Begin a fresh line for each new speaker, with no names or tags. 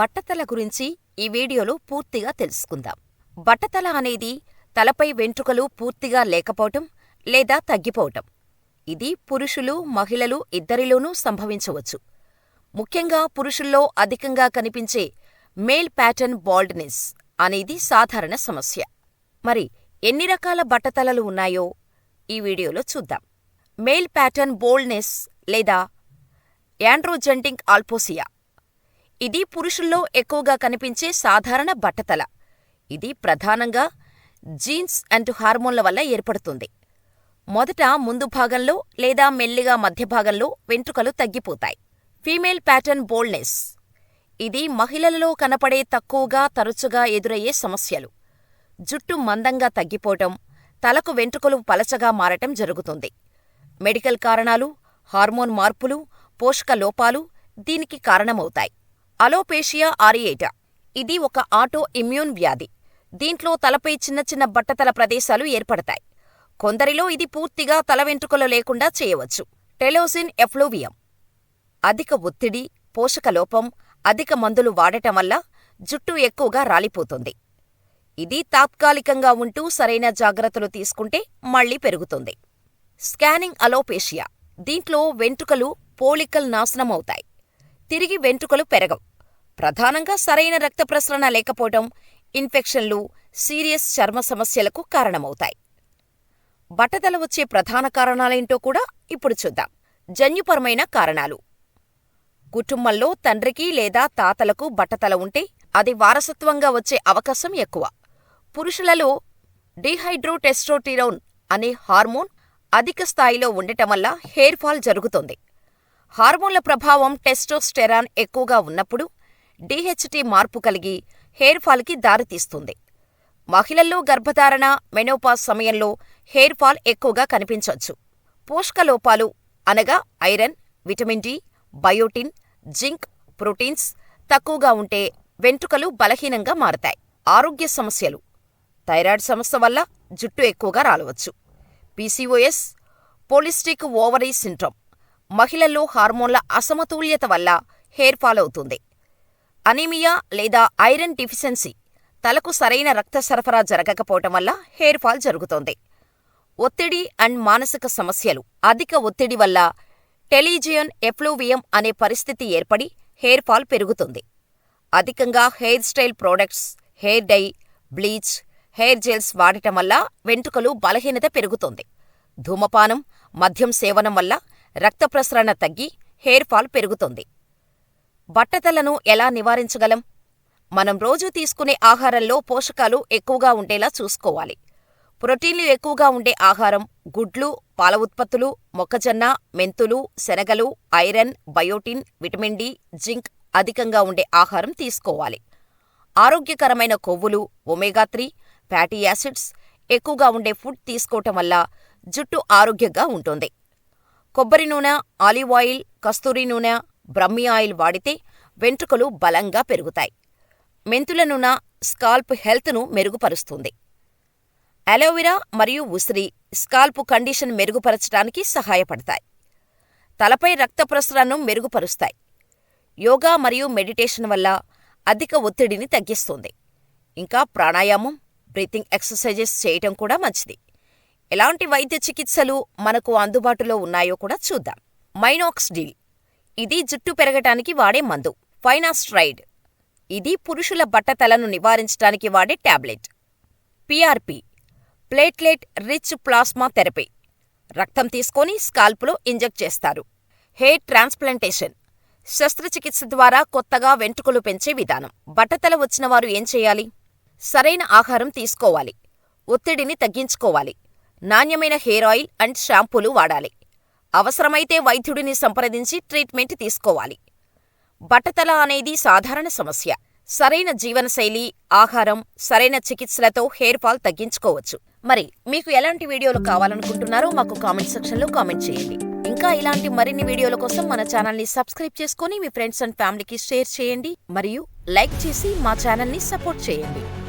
బట్టతల గురించి ఈ వీడియోలో పూర్తిగా తెలుసుకుందాం. బట్టతల అనేది తలపై వెంట్రుకలు పూర్తిగా లేకపోవటం లేదా తగ్గిపోవటం. ఇది పురుషులు మహిళలు ఇద్దరిలోనూ సంభవించవచ్చు. ముఖ్యంగా పురుషుల్లో అధికంగా కనిపించే మేల్ ప్యాటర్న్ బాల్డ్నెస్ అనేది సాధారణ సమస్య. మరి ఎన్ని రకాల బట్టతలలు ఉన్నాయో ఈ వీడియోలో చూద్దాం. మేల్ ప్యాటర్న్ బోల్డ్నెస్ లేదా యాండ్రోజెంటింగ్ ఆల్పోసియా. ఇది పురుషుల్లో ఎక్కువగా కనిపించే సాధారణ బట్టతల. ఇది ప్రధానంగా జీన్స్ అండ్ హార్మోన్ల వల్ల ఏర్పడుతుంది. మొదట ముందు భాగంలో లేదా మెల్లిగా మధ్య భాగంలో వెంట్రుకలు తగ్గిపోతాయి. Female pattern baldness. ఇది మహిళలలో కనపడే తక్కువగా తరచుగా ఎదురయ్యే సమస్యలు. జుట్టు మందంగా తగ్గిపోవటం తలకు వెంట్రుకలు పలచగా మారటం జరుగుతుంది. మెడికల్ కారణాలు హార్మోన్ మార్పులు పోషక లోపాలు దీనికి కారణమవుతాయి. Alopecia areata. ఇది ఒక ఆటో ఇమ్యూన్ వ్యాధి. దీంట్లో తలపై చిన్న చిన్న బట్టతల ప్రదేశాలు ఏర్పడతాయి. కొందరిలో ఇది పూర్తిగా తల వెంట్రుకలు లేకుండా చేయవచ్చు. Telogen effluvium. అధిక ఒత్తిడి పోషకలోపం అధిక మందులు వాడటం వల్ల జుట్టు ఎక్కువగా రాలిపోతుంది. ఇది తాత్కాలికంగా ఉంటూ సరైన జాగ్రత్తలు తీసుకుంటే మళ్ళీ పెరుగుతుంది. Scarring alopecia. దీంట్లో వెంట్రుకలు పోలికల్ నాశనమవుతాయి. తిరిగి వెంట్రుకలు పెరగవు. ప్రధానంగా సరైన రక్త ప్రసరణ లేకపోవటం ఇన్ఫెక్షన్లు సీరియస్ చర్మ సమస్యలకు కారణమవుతాయి. బట్టతల వచ్చే ప్రధాన కారణాలేంటో కూడా ఇప్పుడు చూద్దాం. జన్యుపరమైన కారణాలు. కుటుంబంలో తండ్రికి లేదా తాతలకు బట్టతల ఉంటే అది వారసత్వంగా వచ్చే అవకాశం ఎక్కువ. పురుషులలో డిహైడ్రోటెస్ట్రోటిరోన్ అనే హార్మోన్ అధిక స్థాయిలో ఉండటం వల్ల హెయిర్ ఫాల్ జరుగుతుంది. హార్మోన్ల ప్రభావం టెస్టోస్టెరాన్ ఎక్కువగా ఉన్నప్పుడు డిహెచ్టి మార్పు కలిగి హెయిర్ ఫాల్కి దారితీస్తుంది మహిళల్లో గర్భధారణ మెనోపాస్ సమయంలో హెయిర్ ఫాల్ ఎక్కువగా కనిపించవచ్చు పోషకలోపాలు అనగా iron vitamin D biotin zinc proteins తక్కువగా ఉంటే వెంట్రుకలు బలహీనంగా మారతాయి. ఆరోగ్య సమస్యలు. థైరాయిడ్ సమస్య వల్ల జుట్టు ఎక్కువగా రాలవచ్చు. PCOS polycystic ovary syndrome. మహిళల్లో హార్మోన్ల అసమతుల్యత వల్ల హెయిర్ ఫాల్ అవుతుంది. అనీమియా లేదా ఐరన్ డిఫిషియన్సీ తలకు సరైన రక్త సరఫరా జరగకపోవటం వల్ల హెయిర్ ఫాల్ జరుగుతోంది. ఒత్తిడి అండ్ మానసిక సమస్యలు అధిక ఒత్తిడి వల్ల టెలీజియన్ ఎఫ్లూవియం అనే పరిస్థితి ఏర్పడి హెయిర్ ఫాల్ పెరుగుతుంది. అధికంగా hair style products hair dye bleach hair gels వాడటం వల్ల వెంట్రుకలు బలహీనత పెరుగుతుంది. ధూమపానం మద్యం సేవనం వల్ల రక్త ప్రసరణ తగ్గి హెయిర్ ఫాల్ పెరుగుతుంది. బట్టతలను ఎలా నివారించగలం? మనం రోజూ తీసుకునే ఆహారంలో పోషకాలు ఎక్కువగా ఉండేలా చూసుకోవాలి. ప్రోటీన్లు ఎక్కువగా ఉండే ఆహారం గుడ్లు పాల ఉత్పత్తులు మొక్కజొన్న మెంతులు శనగలు iron biotin vitamin D zinc అధికంగా ఉండే ఆహారం తీసుకోవాలి. ఆరోగ్యకరమైన కొవ్వులు ఒమేగా త్రీ ఫ్యాటీ యాసిడ్స్ ఎక్కువగా ఉండే ఫుడ్ తీసుకోవటం వల్ల జుట్టు ఆరోగ్యంగా ఉంటుంది. కొబ్బరి నూనె ఆలివ్ ఆయిల్ కస్తూరి నూనె బ్రహ్మి ఆయిల్ వాడితే వెంట్రుకలు బలంగా పెరుగుతాయి. మెంతుల నూనె స్కాల్ప్ హెల్త్ను మెరుగుపరుస్తుంది. అలోవెరా మరియు ఉసిరి స్కాల్ప్ కండిషన్ మెరుగుపరచడానికి సహాయపడతాయి. తలపై రక్త ప్రసరణను మెరుగుపరుస్తాయి. యోగా మరియు మెడిటేషన్ వల్ల అధిక ఒత్తిడిని తగ్గిస్తుంది. ఇంకా ప్రాణాయామం బ్రీతింగ్ ఎక్సర్సైజెస్ చేయటం కూడా మంచిది. ఎలాంటి వైద్య చికిత్సలు మనకు అందుబాటులో ఉన్నాయో కూడా చూద్దాం. Minoxidil. ఇది జుట్టు పెరగటానికి వాడే మందు. ఫైనాస్ట్రైడ్ ఇది పురుషుల బట్టతలను నివారించడానికి వాడే tablet. PRP platelet rich plasma therapy రక్తం తీసుకొని స్కాల్ప్లో ఇంజెక్ట్ చేస్తారు. హెయిర్ ట్రాన్స్ప్లాంటేషన్ శస్త్రచికిత్స ద్వారా కొత్తగా వెంట్రుకలు పెంచే విధానం. బట్టతల వచ్చిన వారు ఏం చేయాలి? సరైన ఆహారం తీసుకోవాలి. ఒత్తిడిని తగ్గించుకోవాలి. నాణ్యమైన హెయిర్ ఆయిల్ అండ్ షాంపూలు వాడాలి. అవసరమైతే వైద్యుడిని సంప్రదించి ట్రీట్మెంట్ తీసుకోవాలి. బట్టతల అనేది సాధారణ సమస్య. సరైన జీవనశైలి ఆహారం సరైన చికిత్సలతో హెయిర్ ఫాల్ తగ్గించుకోవచ్చు. మరి మీకు ఎలాంటి వీడియోలు కావాలనుకుంటున్నారో మాకు కామెంట్ సెక్షన్లో కామెంట్ చేయండి. ఇంకా ఇలాంటి మరిన్ని వీడియోల కోసం మన ఛానల్ని సబ్స్క్రైబ్ చేసుకొని మీ ఫ్రెండ్స్ అండ్ ఫ్యామిలీకి షేర్ చేయండి. మరియు లైక్ చేసి మా ఛానల్ని సపోర్ట్ చేయండి.